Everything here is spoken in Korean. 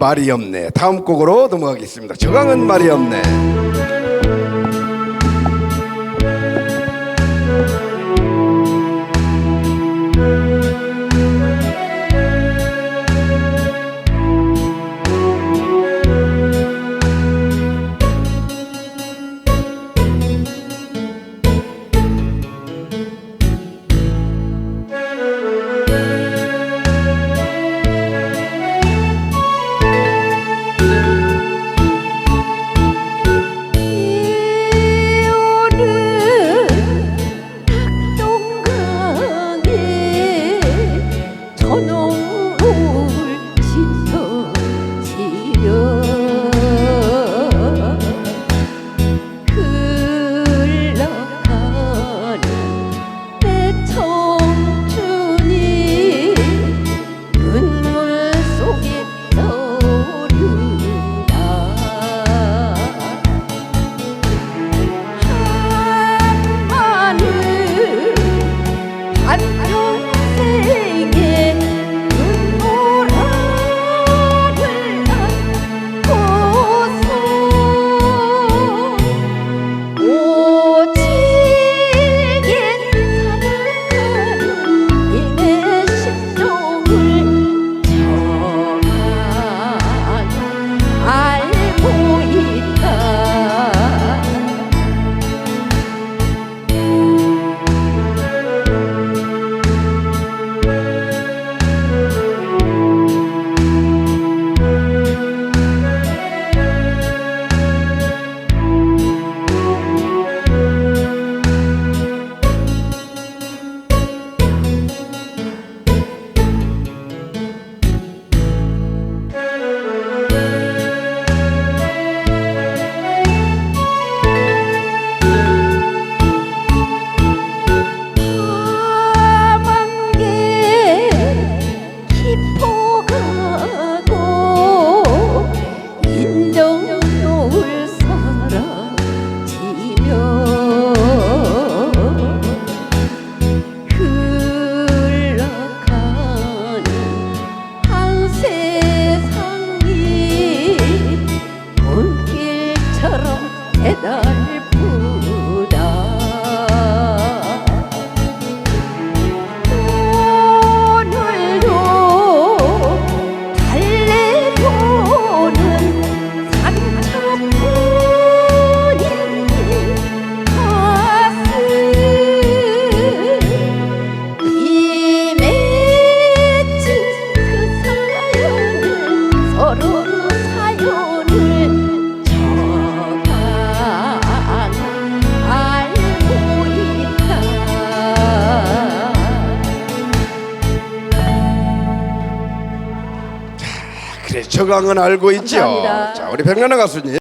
말이 없네. 다음 곡으로 넘어가겠습니다. 저강은 말이 없네. 오케이 저강은 알고 있죠. 감사합니다. 자 우리 백나나 가수님.